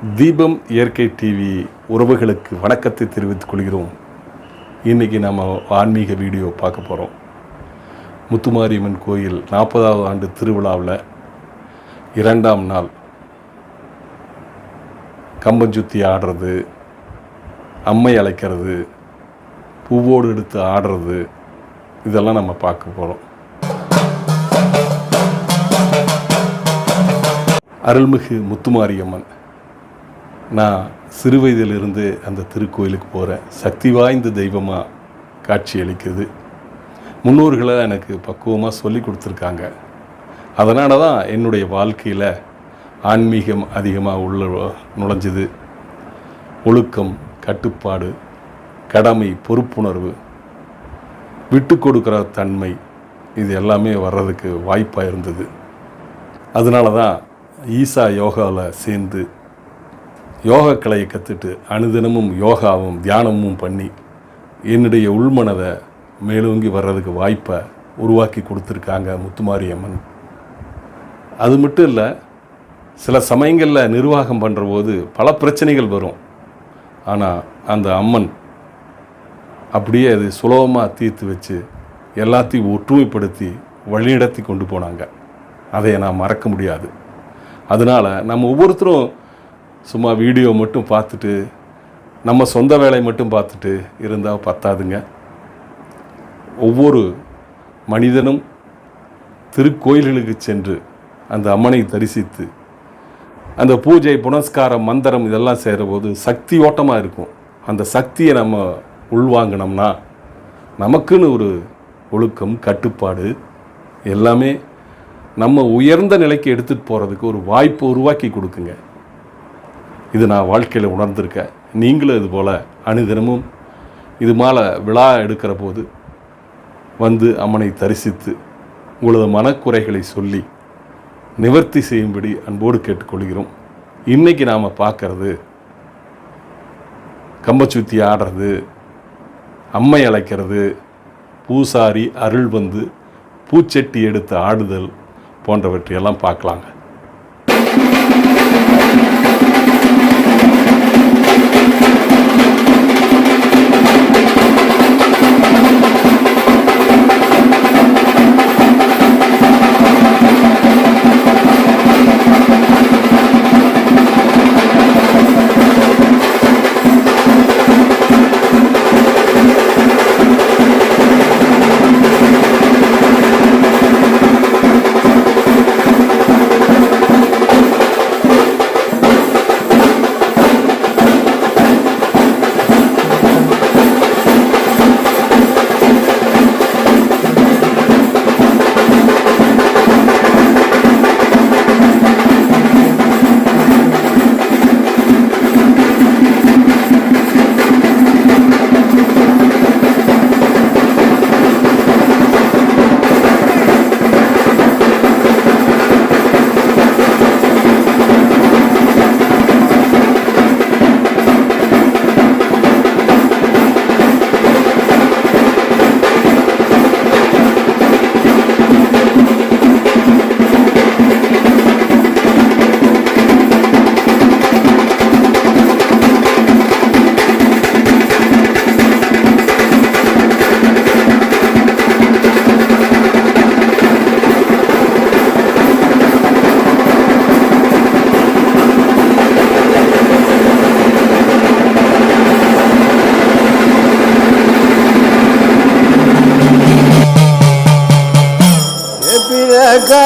தீபம் இயற்கை டிவி உறவுகளுக்கு வணக்கத்தை தெரிவித்துக் கொள்கிறோம். இன்றைக்கி நம்ம ஆன்மீக வீடியோ பார்க்க போகிறோம் முத்துமாரியம்மன் கோயில் நாற்பதாவது ஆண்டு திருவிழாவில் இரண்டாம் நாள் கம்பஞ்சுத்தி ஆடுறது அம்மை அழைக்கிறது பூவோடு எடுத்து ஆடுறது இதெல்லாம் நம்ம பார்க்க போகிறோம் அருள்மிகு முத்துமாரியம்மன் நான் சிறு வயதிலிருந்து அந்த திருக்கோயிலுக்கு போகிறேன் சக்தி வாய்ந்த தெய்வமாக காட்சி அளிக்குது முன்னோர்களை எனக்கு பக்குவமாக சொல்லி கொடுத்துருக்காங்க. அதனால தான் என்னுடைய வாழ்க்கையில் ஆன்மீகம் அதிகமாக உள்ள நுழைஞ்சுது. ஒழுக்கம் கட்டுப்பாடு கடமை பொறுப்புணர்வு விட்டு கொடுக்குற தன்மை இது எல்லாமே வர்றதுக்கு வாய்ப்பாக இருந்தது. அதனால தான் ஈசா யோகாவில் சேர்ந்து யோகா கலையை கற்றுட்டு அனுதினமும் யோகாவும் தியானமும் பண்ணி என்னுடைய உள்மனதை மேலோங்கி வர்றதுக்கு வாய்ப்பை உருவாக்கி கொடுத்துருக்காங்க முத்துமாரியம்மன் அது மட்டும் இல்லை சில சமயங்களில் நிர்வாகம் பண்ணுற போது பல பிரச்சனைகள் வரும். ஆனால் அந்த அம்மன் அப்படியே அது சுலபமாக தீர்த்து வச்சு எல்லாத்தையும் ஒற்றுமைப்படுத்தி வழிநடத்தி கொண்டு போனாங்க. அதை நான் மறக்க முடியாது. அதனால் நம்ம ஒவ்வொருத்தரும் சும்மா வீடியோ மட்டும் பார்த்துட்டு நம்ம சொந்த வேலையை மட்டும் பார்த்துட்டு இருந்தால் பத்தாதுங்க. ஒவ்வொரு மனிதனும் திருக்கோயில்களுக்கு சென்று அந்த அம்மனை தரிசித்து அந்த பூஜை புனஸ்காரம் மந்திரம் இதெல்லாம் செய்கிறபோது சக்தி ஓட்டமாக இருக்கும். அந்த சக்தியை நம்ம உள்வாங்கினோம்னா நமக்குன்னு ஒரு ஒழுக்கம் கட்டுப்பாடு எல்லாமே நம்ம உயர்ந்த நிலைக்கு எடுத்துகிட்டு போகிறதுக்கு ஒரு வாய்ப்பு உருவாக்கி கொடுக்குங்க. இது நான் வாழ்க்கையில் உணர்ந்திருக்கேன். நீங்களும் இது போல் அனுதினமும் இது மேலே விழா எடுக்கிற போது வந்து அம்மனை தரிசித்து உங்களது மனக்குறைகளை சொல்லி நிவர்த்தி செய்யும்படி அன்போடு கேட்டுக்கொள்கிறோம். இன்றைக்கி நாம் பார்க்கறது கம்பச்சுத்தி ஆடுறது அம்மை அழைக்கிறது பூசாரி அருள் வந்து பூச்செட்டி எடுத்து ஆடுதல் போன்றவற்றையெல்லாம் பார்க்கலாங்க.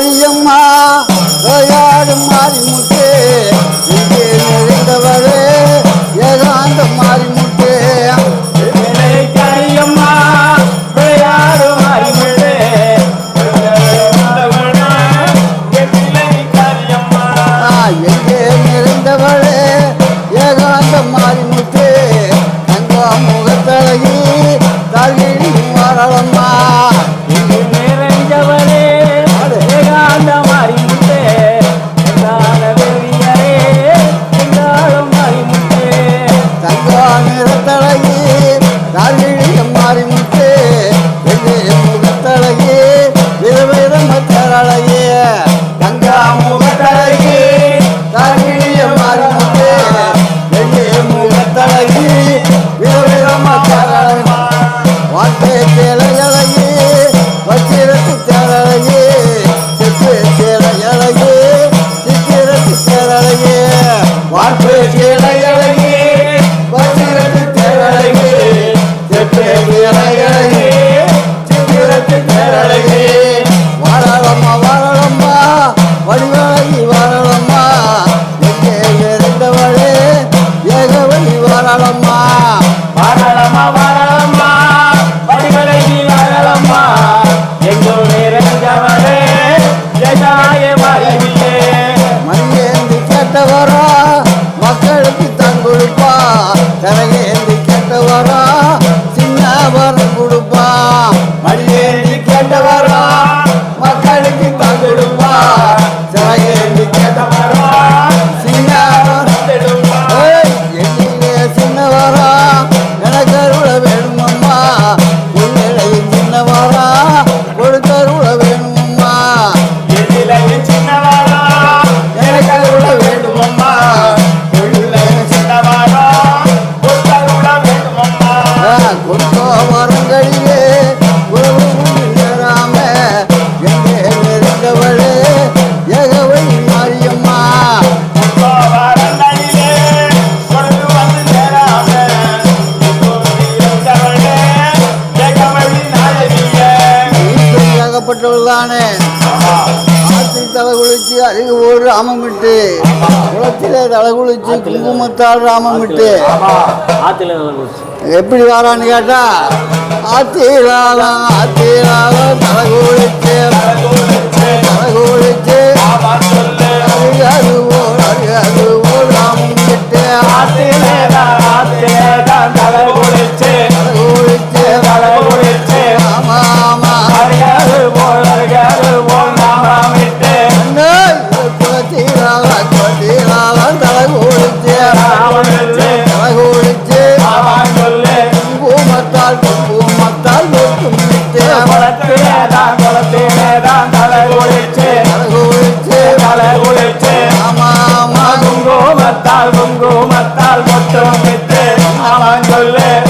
María. கொடுத்தாள் ராமம் விட்டு. எப்படி வரான்னு கேட்டா ஆத்திராளம் ஆத்திராளம் தலகோழிச்சு தலகோழிச்சு ராமம் விட்டு. ஆத்திரா ஆத்திரா தலகோழிச்சு மத்தால் பொங்கு மத்தால் மொத்தம் பெற்று அவன் சொல்லு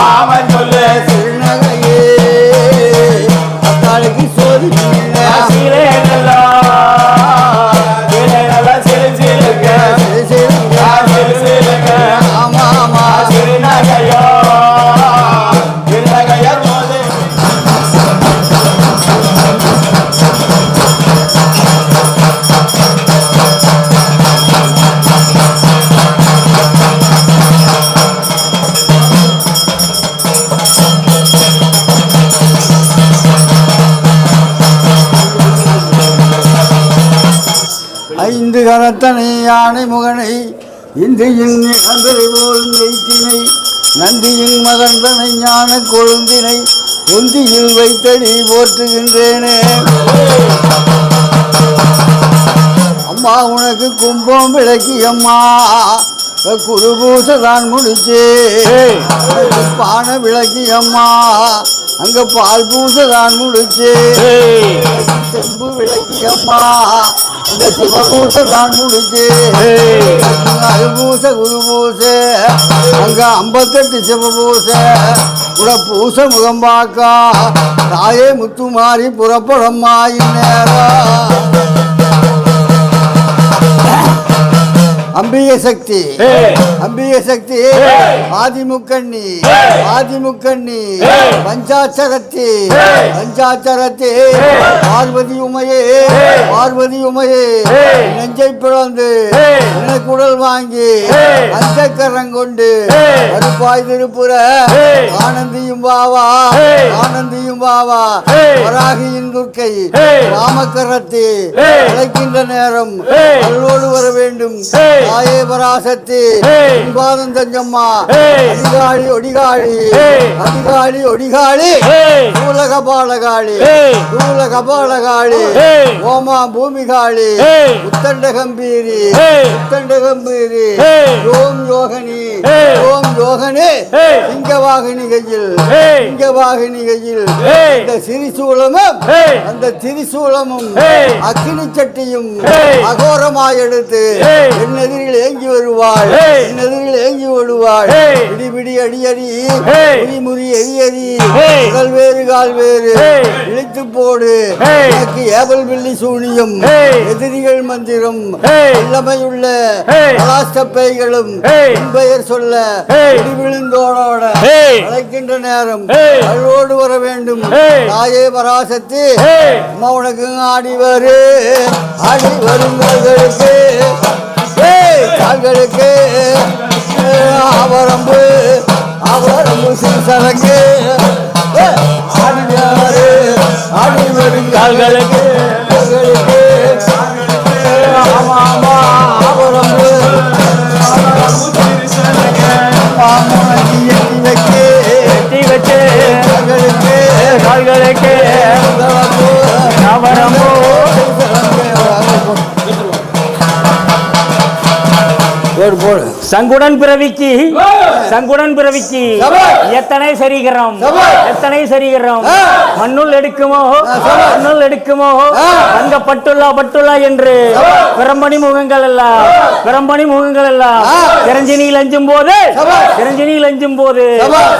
പാവല്ലോ ஒந்தியில் வைத்தடி போற்றுகின்றேனே. அம்மா உனக்கு கும்பம் விளக்கி அம்மா குருபூசை தான் முடிச்சு. பான விளக்கி அம்மா அங்க பால் பூசை தான் முடிச்சு செம்பு விளக்கி அம்மா இந்த சிவபூசை தான் முடிச்சு அருபூச குருபூசை அங்க ஐம்பத்தெட்டு சிவபூசை. புறப்பூச முகம்பாக்கா. தாயே முத்துமாரி புறப்படம்மா நேரா. அம்பிகை சக்தி. அம்பிகை சக்தி. ஆதிமுக்கண்ணி ஆதிமுக்கண்ணி பஞ்சாட்சரத்தி. பஞ்சாட்சரத்தி. பார்வதி உமையே. பார்வதி உமையே. நெஞ்சை பிறந்து நினைக்குடல் வாங்கி அஞ்சக்கரங்கொண்டு கருப்பாய் திருப்புற ஆனந்தியும் பாவா ஆனந்தியும் பாவா வராகியின் துர்க்கை ராமக்கரத்தி அழைக்கின்ற நேரம் அருளோடு வர வேண்டும். தாயே பராசக்தி பாதம் தஞ்சம்மா. அடிகாளி ஒடிகாளி. அடிகாளி ஒடிகாளி. தூல கபாலகாளி தூல கபாலகாளி ஓமா பூமிகாளி. உத்தண்ட கம்பீரி. உத்தண்ட கம்பீரி. ஓம் யோகனி. ஓம் யோகனி. சிங்கவாகினி கையில் சிங்கவாகினி கையில் இந்த சிறிசூலமும் அந்த திரிசூலமும் அக்கினி சட்டியும் அகோரமாய் எடுத்து என் எதிரில் ஏங்கி வருவாள். என் எதிரில் ஏங்கி வருவாள் பிடி பிடி அடி அடி முறி முறி எரி எரி உடல் வேறு கால் வேறு. இழுத்து போடு. எனக்கு ஏவல் வெள்ளி சூனியம். எதிரிகள் மந்திரம். இளமையுள்ள பலாஸ்டப்பைகளும் பெயர் சொல்ல இடி விழுந்தோனோட அழைக்கின்ற நேரம் அருளோடு வர வேண்டும். தாயே பராசக்தி. அம்மா உனக்கு ஆடி வரு. ஆடி வருங்களுக்கு கால்களுக்கு அவரம்பு அவரம்பு சிறுசரங்கு ஏய், ஆடி வரு கால்களுக்கு சங்குடன் பிறவிக்கு சங்குடன் பிறவிக்கு. எத்தனை சரிகிறோம். எத்தனை சரிகிறோம். மண்ணுள் எடுக்குமோ. மண்ணுள் எடுக்குமோ. அங்க பட்டுள்ளா பட்டுள்ளா என்று. பிரம்பணி முகங்கள் எல்லாம் பிரம்பணி முகங்கள் எல்லாம் ஆ. சிரஞ்சனியில் அஞ்சும் போது சபாஷ். சிரஞ்சனியில் அஞ்சும் போது.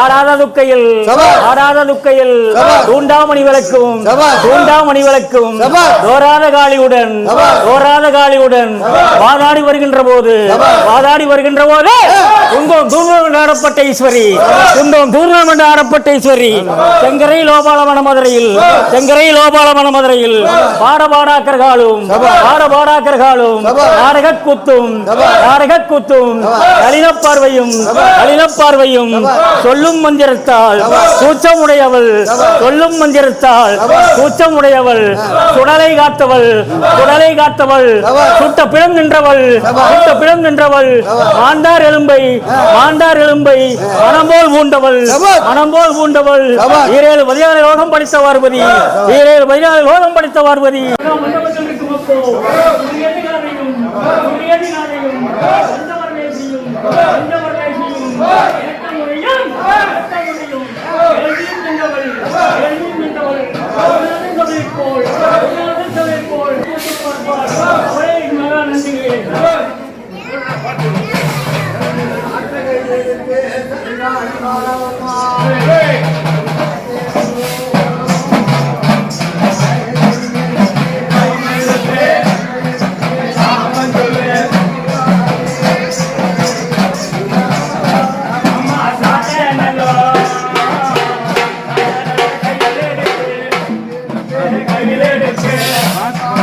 ஆடாத துக்கையில். ஆடாத துக்கையில். தூண்டாமணி விளக்கும். தூண்டாமணி விளக்கும். தோராத காளியுடன். தோராத காளியுடன் வாதாடி வருகின்ற போது. வாதாடி வருகின்ற போது துன்பம் தூர்ணம் ஆடப்பட்ட ஈஸ்வரி துன்பம் தூர்ணம் என்று ஆடப்பட்ட ஈஸ்வரி செங்கரை லோபாலமன மதுரையில் செங்கரை லோபாலமன மதுரையில் பாட பாடாக்கர்களும் பாட பாடாக்கர்களும் சபாஷ். நாடக கூத்தும் நாடக கூத்தும் கலின பார்வையும் கலின பார்வையும் சொல்லும் மந்திரத்தால் கூச்சமுடையவள் சொல்லும் மந்திரத்தால் கூச்சமுடையவள் சுடலை காத்தவள் சுடலை காத்தவள் சுட்ட பிளம் நின்றவள் சுட்ட பிளம் நின்றவள் மாண்டார் எலும்பை மாண்டார் எலும்பை மனம்போல் பூண்டவள். மனம்போல் பூண்டவள். ஈரேழு பதினாறு லோகம் படித்த பார்வதி ஈரேழு பதினாறு லோகம் படித்த பார்வதி Yeah.